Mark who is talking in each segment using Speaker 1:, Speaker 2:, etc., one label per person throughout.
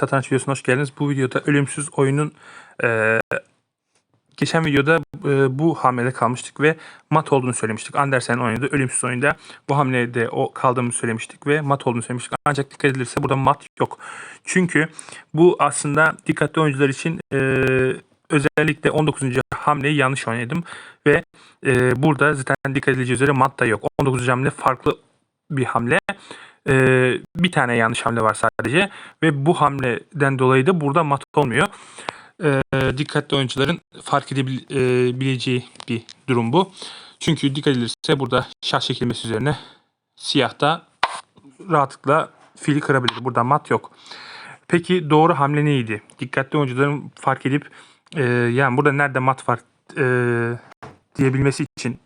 Speaker 1: Satranç videosuna hoş geldiniz. Bu videoda ölümsüz oyunun e, geçen videoda e, bu hamlede kalmıştık ve mat olduğunu söylemiştik. Andersen oynadı. Ölümsüz oyunda bu hamlede o kaldığını söylemiştik ve mat olduğunu söylemiştik. Ancak dikkat edilirse burada mat yok. Çünkü bu aslında dikkatli oyuncular için e, özellikle 19. hamleyi yanlış oynadım ve e, burada zaten dikkat edileceği üzere mat da yok. 19. hamle farklı bir hamle. Ee, bir tane yanlış hamle var sadece ve bu hamleden dolayı da burada mat olmuyor. Ee, dikkatli oyuncuların fark edebileceği bir durum bu. Çünkü dikkat edilirse burada şah çekilmesi üzerine siyah da rahatlıkla fili kırabilir. Burada mat yok. Peki doğru hamle neydi? Dikkatli oyuncuların fark edip e, yani burada nerede mat var e, diyebilmesi için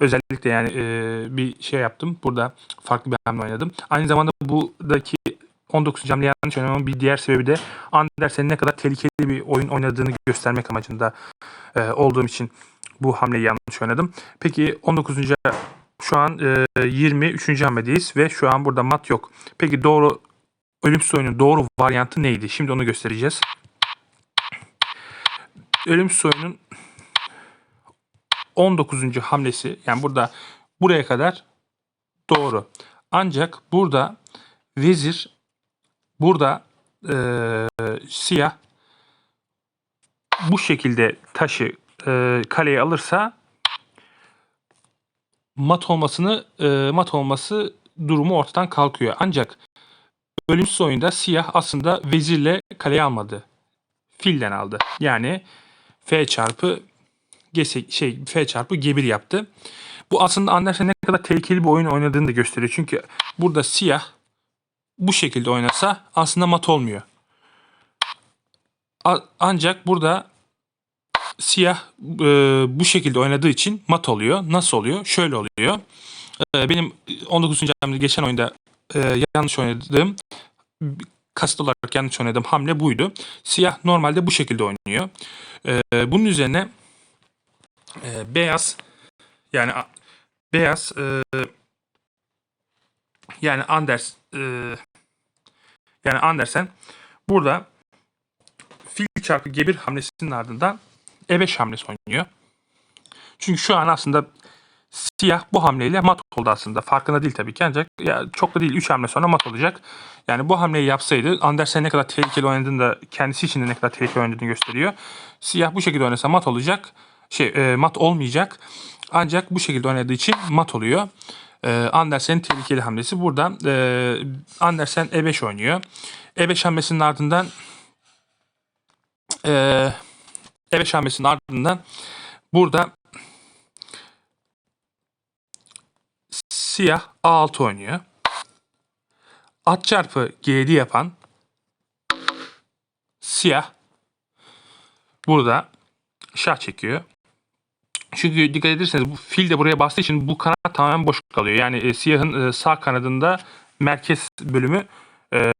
Speaker 1: özellikle yani e, bir şey yaptım. Burada farklı bir hamle oynadım. Aynı zamanda buradaki 19. hamle yanlış oynamamın bir diğer sebebi de Andersen'in ne kadar tehlikeli bir oyun oynadığını göstermek amacında e, olduğum için bu hamleyi yanlış oynadım. Peki 19. şu an e, 23. hamledeyiz ve şu an burada mat yok. Peki doğru ölümsüz oyunun doğru varyantı neydi? Şimdi onu göstereceğiz. Ölümsüz oyunun 19. hamlesi yani burada buraya kadar doğru. Ancak burada vezir burada e, siyah bu şekilde taşı e, kaleye alırsa mat olmasını e, mat olması durumu ortadan kalkıyor. Ancak ölümsüz oyunda siyah aslında vezirle kaleye almadı. Filden aldı. Yani F çarpı G şey F çarpı G1 yaptı. Bu aslında Andersen ne kadar tehlikeli bir oyun oynadığını da gösteriyor. Çünkü burada siyah bu şekilde oynasa aslında mat olmuyor. Ancak burada siyah e, bu şekilde oynadığı için mat oluyor. Nasıl oluyor? Şöyle oluyor. E, benim 19. hamle geçen oyunda e, yanlış oynadığım kasıt olarak yanlış oynadığım hamle buydu. Siyah normalde bu şekilde oynuyor. E, bunun üzerine e, beyaz yani beyaz e, yani Anders e, yani Andersen burada fil çarpı G1 hamlesinin ardından E5 hamlesi oynuyor. Çünkü şu an aslında siyah bu hamleyle mat oldu aslında. Farkında değil tabii ki ancak ya çok da değil 3 hamle sonra mat olacak. Yani bu hamleyi yapsaydı Andersen ne kadar tehlikeli oynadığını da kendisi için de ne kadar tehlikeli oynadığını gösteriyor. Siyah bu şekilde oynasa mat olacak. Şey e, mat olmayacak. Ancak bu şekilde oynadığı için mat oluyor. E, Andersen'in tehlikeli hamlesi burada. E, Andersen E5 oynuyor. E5 hamlesinin ardından e, E5 hamlesinin ardından burada siyah A6 oynuyor. At çarpı G7 yapan siyah burada şah çekiyor. Çünkü dikkat ederseniz bu fil de buraya bastığı için bu kanat tamamen boş kalıyor. Yani e, siyahın e, sağ kanadında merkez bölümü e,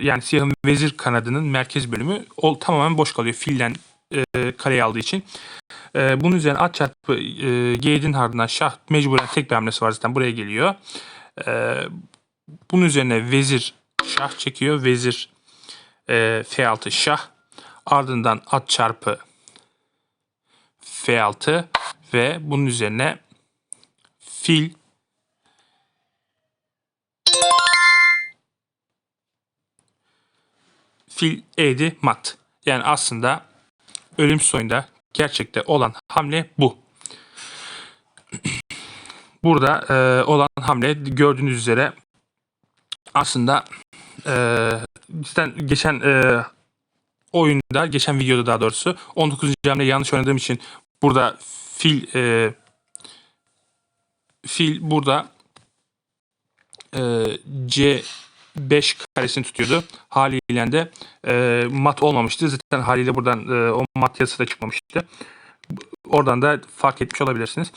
Speaker 1: yani siyahın vezir kanadının merkez bölümü o, tamamen boş kalıyor filden e, kaleye aldığı için. E, bunun üzerine at çarpı e, G7'nin ardından şah mecburen tek bir hamlesi var zaten buraya geliyor. E, bunun üzerine vezir şah çekiyor. Vezir e, F6 şah. Ardından at çarpı F6 ve bunun üzerine fil fil E7 mat. Yani aslında ölümsüz oyunda gerçekte olan hamle bu. Burada e, olan hamle gördüğünüz üzere aslında e, geçen e, oyunda, geçen videoda daha doğrusu 19. hamle yanlış oynadığım için burada fil e, fil burada e, C5 karesini tutuyordu. Haliyle de e, mat olmamıştı. Zaten haliyle buradan e, o mat yazısı da çıkmamıştı. Oradan da fark etmiş olabilirsiniz.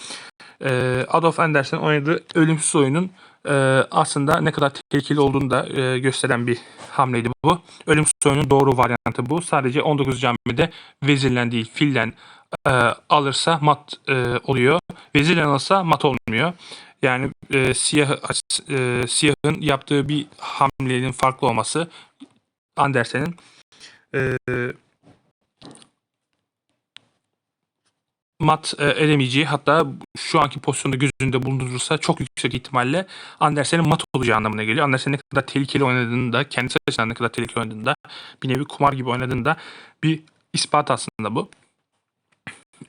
Speaker 1: E, Adolf Andersen oynadığı ölümsüz oyunun e, aslında ne kadar tehlikeli olduğunu da e, gösteren bir hamleydi bu. Ölümsüz oyunun doğru varyantı bu. Sadece 19 hamlede vezirlen değil fillen e, alırsa mat e, oluyor. Vezirle alırsa mat olmuyor. Yani e, siyah e, siyahın yaptığı bir hamlenin farklı olması Andersen'in e, mat e, elemeyeceği hatta şu anki pozisyonda gözünde bulundurursa çok yüksek ihtimalle Andersen'in mat olacağı anlamına geliyor. Andersen ne kadar tehlikeli oynadığını da kendisi açısından ne kadar tehlikeli oynadığını da bir nevi kumar gibi oynadığını da bir ispat aslında bu.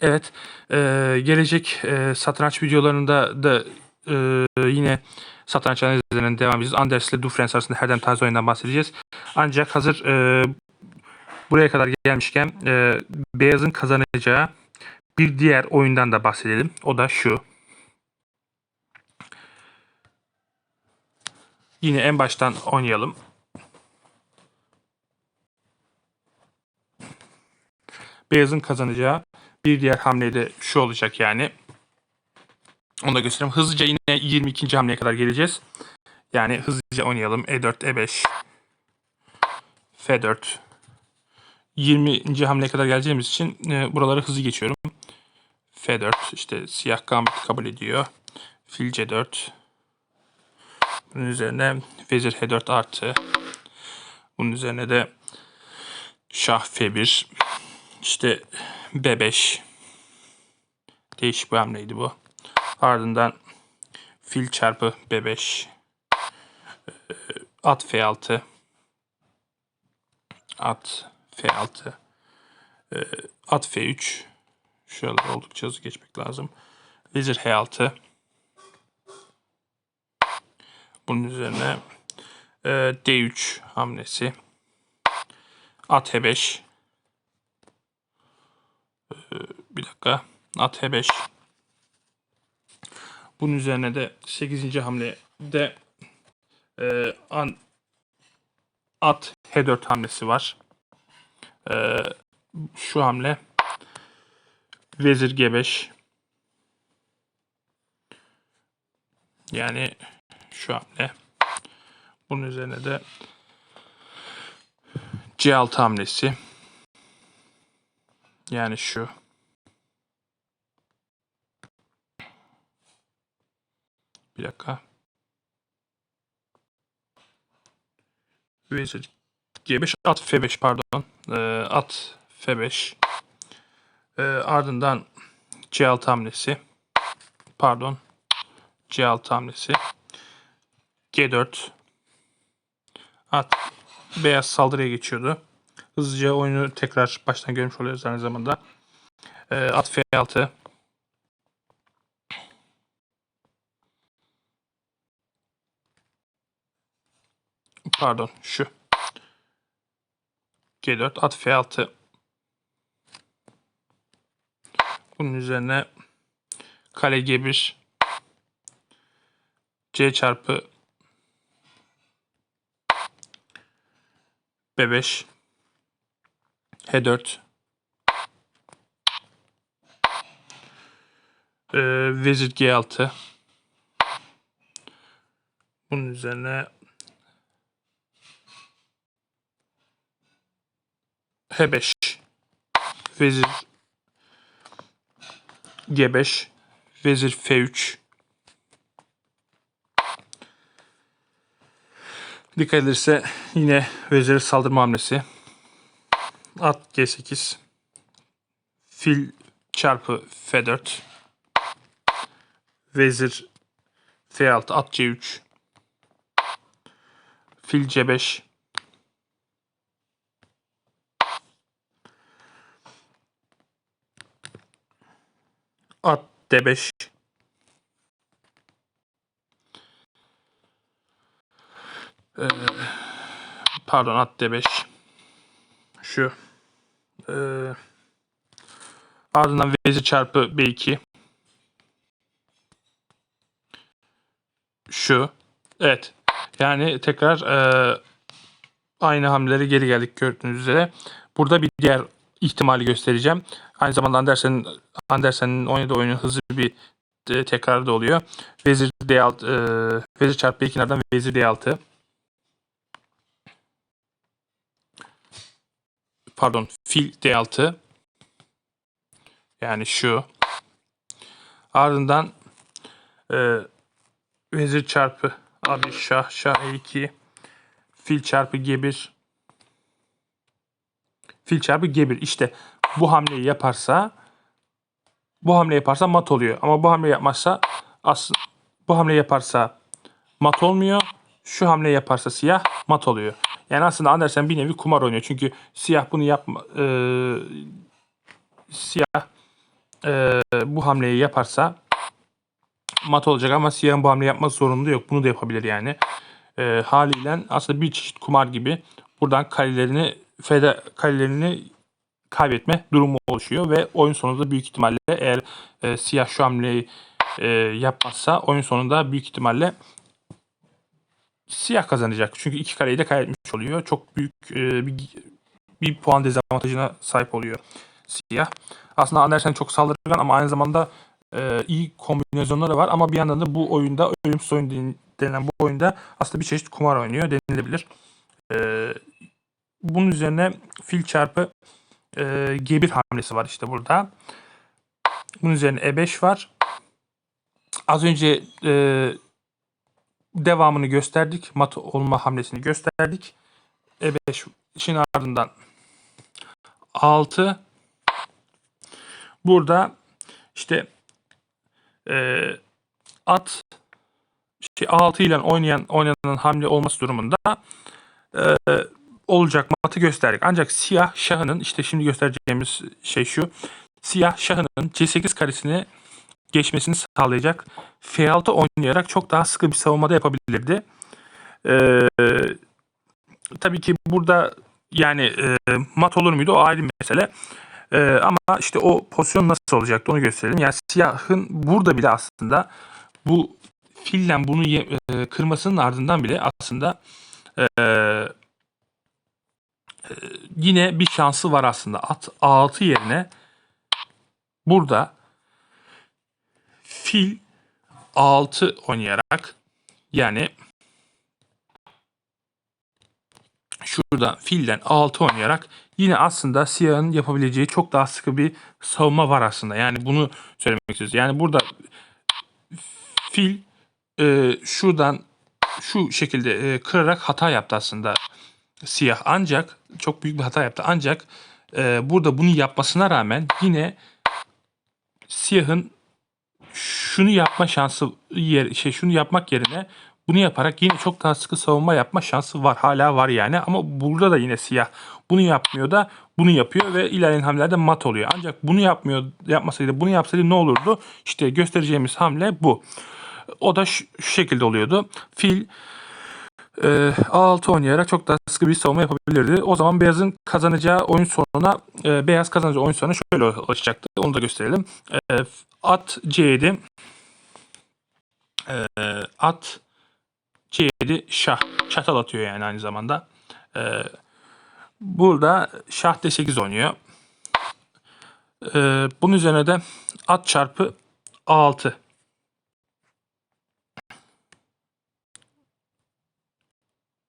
Speaker 1: Evet, e, gelecek e, satranç videolarında da e, yine satranç analizlerinden devam edeceğiz. Anders ile Dufresne arasında herden taze oyundan bahsedeceğiz. Ancak hazır e, buraya kadar gelmişken e, Beyaz'ın kazanacağı bir diğer oyundan da bahsedelim. O da şu. Yine en baştan oynayalım. Beyaz'ın kazanacağı bir diğer hamle de şu olacak yani. Onu da göstereyim. Hızlıca yine 22. hamleye kadar geleceğiz. Yani hızlıca oynayalım. E E4, E5, F4. 20. hamleye kadar geleceğimiz için e, buraları hızlı geçiyorum. F4 işte siyah gambit kabul ediyor. Fil C4. Bunun üzerine vezir H4 artı. Bunun üzerine de şah F1. İşte B5. Değişik bir hamleydi bu. Ardından fil çarpı B5. Ee, At F6. At F6. Ee, At F3. Şuraları oldukça hızlı geçmek lazım. Vezir H6. Bunun üzerine e, D3 hamlesi. At H5. E, bir dakika. At H5. Bunun üzerine de 8. hamlede e, an, at H4 hamlesi var. E, şu hamle Vezir G5 yani şu hamle bunun üzerine de C6 hamlesi yani şu bir dakika Vezir G5 at F5 pardon ee, at F5 e, ardından C6 hamlesi. Pardon. C6 hamlesi. G4. At. Beyaz saldırıya geçiyordu. Hızlıca oyunu tekrar baştan görmüş oluyoruz aynı zamanda. E, at F6. Pardon şu. G4 at F6 Bunun üzerine kale G1 C çarpı B5 H4 ee, Vezir G6 bunun üzerine H5 Vezir G5 Vezir F3 Dikkat edilirse yine vezir saldırma hamlesi. At G8 Fil çarpı F4 Vezir F6 at C3 Fil C5 At D5. Ee, pardon at D5. Şu. Ee, ardından vezir çarpı B2. Şu. Evet. Yani tekrar e, aynı hamleleri geri geldik gördüğünüz üzere. Burada bir diğer ihtimali göstereceğim. Aynı zamanda Andersen'in Andersen'in oynadığı oyunun hızlı bir e, tekrarı da oluyor. Vezir D6 e, Vezir çarpı B kenardan Vezir D6 pardon fil D6 yani şu ardından e, vezir çarpı abi şah şah E2 fil çarpı G1 Fil çarpı G1. İşte bu hamleyi yaparsa bu hamle yaparsa mat oluyor. Ama bu hamle yapmazsa aslında bu hamle yaparsa mat olmuyor. Şu hamle yaparsa siyah mat oluyor. Yani aslında Andersen bir nevi kumar oynuyor. Çünkü siyah bunu yapma e, siyah e, bu hamleyi yaparsa mat olacak ama siyahın bu hamle yapması zorunlu yok. Bunu da yapabilir yani. E, haliyle aslında bir çeşit kumar gibi buradan karelerini feda karelerini kaybetme durumu oluşuyor ve oyun sonunda büyük ihtimalle eğer e, siyah şu hamleyi e, yapmazsa oyun sonunda büyük ihtimalle siyah kazanacak. Çünkü iki kareyi de kaybetmiş oluyor. Çok büyük e, bir, bir puan dezavantajına sahip oluyor siyah. Aslında Andersen çok saldırgan ama aynı zamanda e, iyi kombinasyonları var ama bir yandan da bu oyunda ölümsüz oyun denilen bu oyunda aslında bir çeşit kumar oynuyor denilebilir. E, bunun üzerine fil çarpı e, G1 hamlesi var işte burada. Bunun üzerine E5 var. Az önce e, devamını gösterdik. Mat olma hamlesini gösterdik. E5 işin ardından 6 burada işte e, at şey 6 ile oynayan oynanan hamle olması durumunda e, olacak matı gösterdik. Ancak siyah şahının işte şimdi göstereceğimiz şey şu. Siyah şahının C8 karesini geçmesini sağlayacak F6 oynayarak çok daha sıkı bir savunmada yapabilirdi. Ee, tabii ki burada yani e, mat olur muydu o ayrı bir mesele. E, ama işte o pozisyon nasıl olacaktı onu gösterelim. Yani siyahın burada bile aslında bu fillen bunu ye, e, kırmasının ardından bile aslında e, e, yine bir şansı var aslında. At A6 yerine burada fil A6 oynayarak yani şuradan filden A6 oynayarak yine aslında siyahın yapabileceği çok daha sıkı bir savunma var aslında. Yani bunu söylemek istiyoruz. Yani burada fil e, şuradan şu şekilde e, kırarak hata yaptı aslında siyah. Ancak çok büyük bir hata yaptı. Ancak e, burada bunu yapmasına rağmen yine siyahın şunu yapma şansı yer, şey şunu yapmak yerine bunu yaparak yine çok daha sıkı savunma yapma şansı var. Hala var yani ama burada da yine siyah bunu yapmıyor da bunu yapıyor ve ilerleyen hamlelerde mat oluyor. Ancak bunu yapmıyor yapmasaydı bunu yapsaydı ne olurdu? İşte göstereceğimiz hamle bu. O da şu, şu şekilde oluyordu. Fil e, A6 oynayarak çok daha sıkı bir savunma yapabilirdi. O zaman beyazın kazanacağı oyun sonuna e, beyaz kazanacağı oyun sonuna şöyle ulaşacaktı. Onu da gösterelim. E, at C7 e, at C7 şah. Çatal atıyor yani aynı zamanda. E, burada şah D8 oynuyor. E, bunun üzerine de at çarpı A6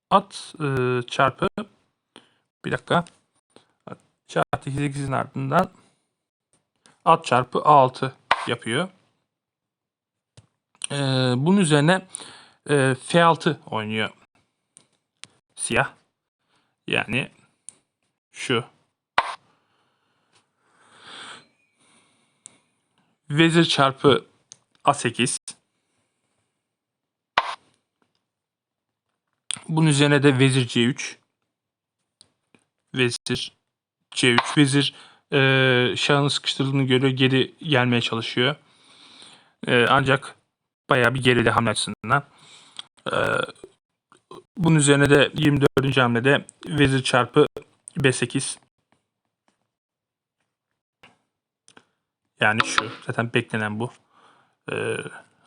Speaker 1: at e, çarpı bir dakika çarpı 8'in ardından at çarpı A6 yapıyor. E, bunun üzerine e, F6 oynuyor siyah. Yani şu. Vezir çarpı A8 Bunun üzerine de vezir C3. Vezir C3. Vezir e, şahın sıkıştırıldığını görüyor. Geri gelmeye çalışıyor. E, ancak bayağı bir geride hamle açısından. E, bunun üzerine de 24. hamlede vezir çarpı B8. Yani şu. Zaten beklenen bu. E,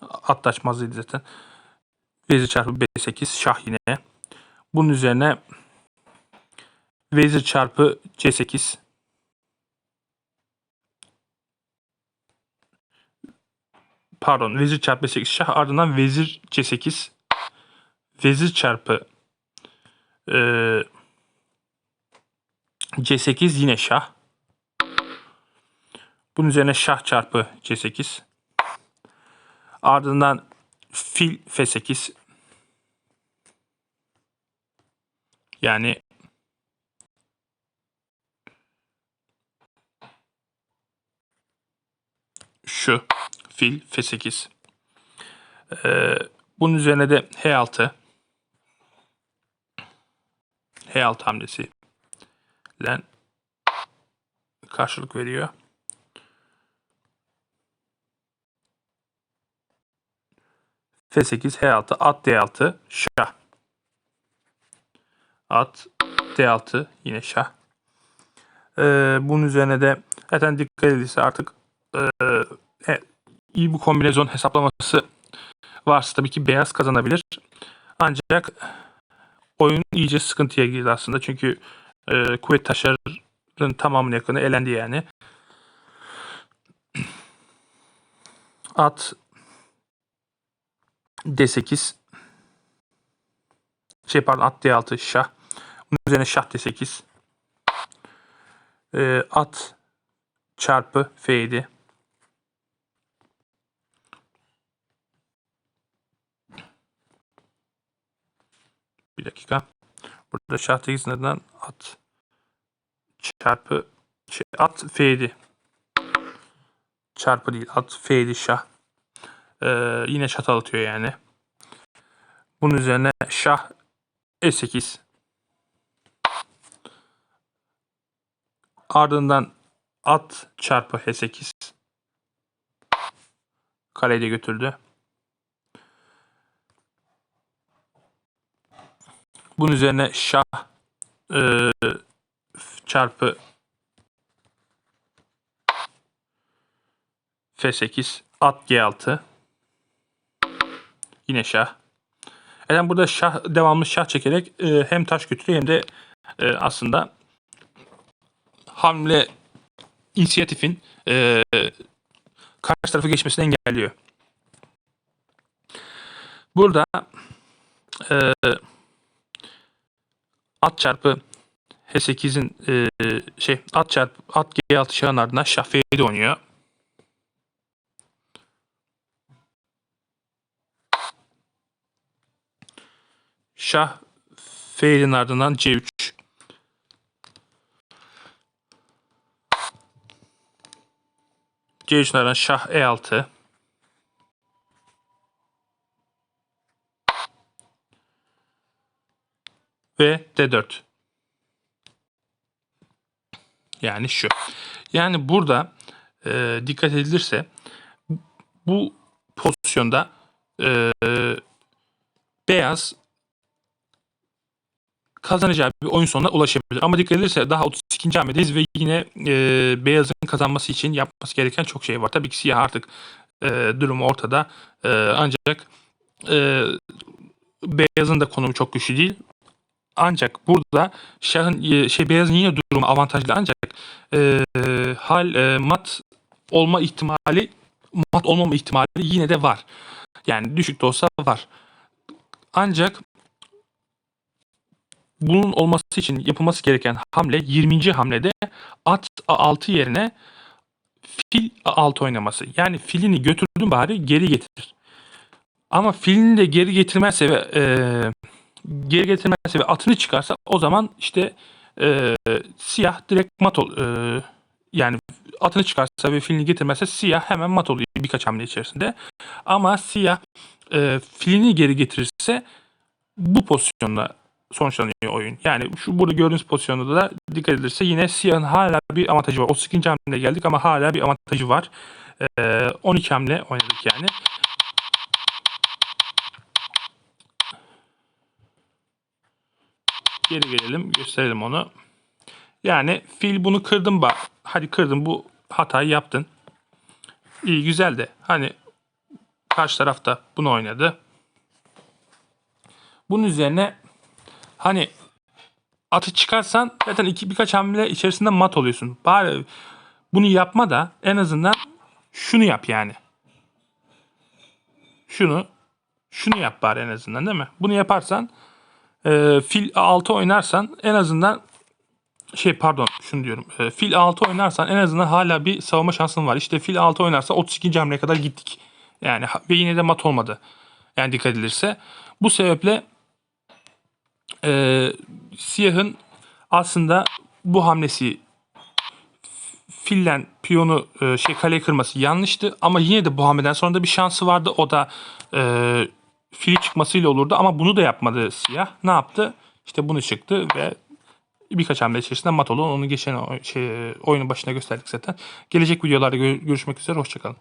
Speaker 1: atlaşmazlıydı zaten. Vezir çarpı B8. Şah yine. Bunun üzerine vezir çarpı C8 pardon vezir çarpı C8 şah ardından vezir C8 vezir çarpı e, C8 yine şah. Bunun üzerine şah çarpı C8 ardından fil F8 Yani şu fil F8. Ee, bunun üzerine de H6 H6 hamlesi ile karşılık veriyor. F8, H6, at D6, şah. At D6 yine şah. Ee, bunun üzerine de zaten dikkat edilirse artık e, e, iyi bu kombinezon hesaplaması varsa tabii ki beyaz kazanabilir. Ancak oyun iyice sıkıntıya girdi aslında. Çünkü e, kuvvet taşların tamamına yakını elendi yani. At D8 şey pardon at D6 şah. Bunun üzerine şah D8 e, at çarpı F7 Bir dakika. Burada şah 8'inden at çarpı şey, at F7 çarpı değil at F7 şah. Ee, yine çatal atıyor yani. Bunun üzerine şah E8 ardından at çarpı H8 kaleyi de götürdü. Bunun üzerine şah e, çarpı F8 at G6 yine şah. Yani burada şah devamlı şah çekerek e, hem taş götürüyor hem de e, aslında hamle inisiyatifin e, karşı tarafı geçmesini engelliyor. Burada e, at çarpı H8'in e, şey at çarpı at G6 şahın ardından şah F7 oynuyor. Şah F7'nin ardından C3 C3'ün ardından şah E6 ve D4 yani şu. Yani burada e, dikkat edilirse bu pozisyonda e, beyaz kazanacağı bir oyun sonuna ulaşabilir. Ama dikkat edilirse daha 32. hamledeyiz ve yine e, beyazın kazanması için yapması gereken çok şey var. Tabii ki siyah artık e, durumu ortada. E, ancak e, beyazın da konumu çok güçlü değil. Ancak burada şahın e, şey beyazın yine durumu avantajlı ancak e, hal e, mat olma ihtimali mat olmama ihtimali yine de var. Yani düşük de olsa var. Ancak bunun olması için yapılması gereken hamle 20. hamlede at A6 yerine fil A6 oynaması. Yani filini götürdün bari geri getir. Ama filini de geri getirmezse ve e, geri getirmezse ve atını çıkarsa o zaman işte e, siyah direkt mat ol, e, yani atını çıkarsa ve filini getirmezse siyah hemen mat oluyor birkaç hamle içerisinde. Ama siyah e, filini geri getirirse bu pozisyonda sonuçlanıyor oyun. Yani şu burada gördüğünüz pozisyonda da dikkat edilirse yine siyahın hala bir avantajı var. 32. hamleye geldik ama hala bir avantajı var. E, 12 hamle oynadık yani. Geri gelelim gösterelim onu. Yani fil bunu kırdın bak. Hadi kırdın bu hatayı yaptın. İyi güzel de hani karşı taraf da bunu oynadı. Bunun üzerine hani atı çıkarsan zaten iki birkaç hamle içerisinde mat oluyorsun. Bari bunu yapma da en azından şunu yap yani. Şunu şunu yap bari en azından değil mi? Bunu yaparsan e, fil 6 oynarsan en azından şey pardon şunu diyorum. E, fil 6 oynarsan en azından hala bir savunma şansın var. İşte fil 6 oynarsa 32. hamleye kadar gittik. Yani ve yine de mat olmadı. Yani dikkat edilirse. Bu sebeple e, siyahın aslında bu hamlesi fillen piyonu e, şey kaleye kırması yanlıştı ama yine de bu hamleden sonra da bir şansı vardı. O da e, fili çıkmasıyla olurdu ama bunu da yapmadı siyah. Ne yaptı? İşte bunu çıktı ve birkaç hamle içerisinde mat oldu. Onu geçen şey, oyunun başına gösterdik zaten. Gelecek videolarda gö- görüşmek üzere. Hoşçakalın.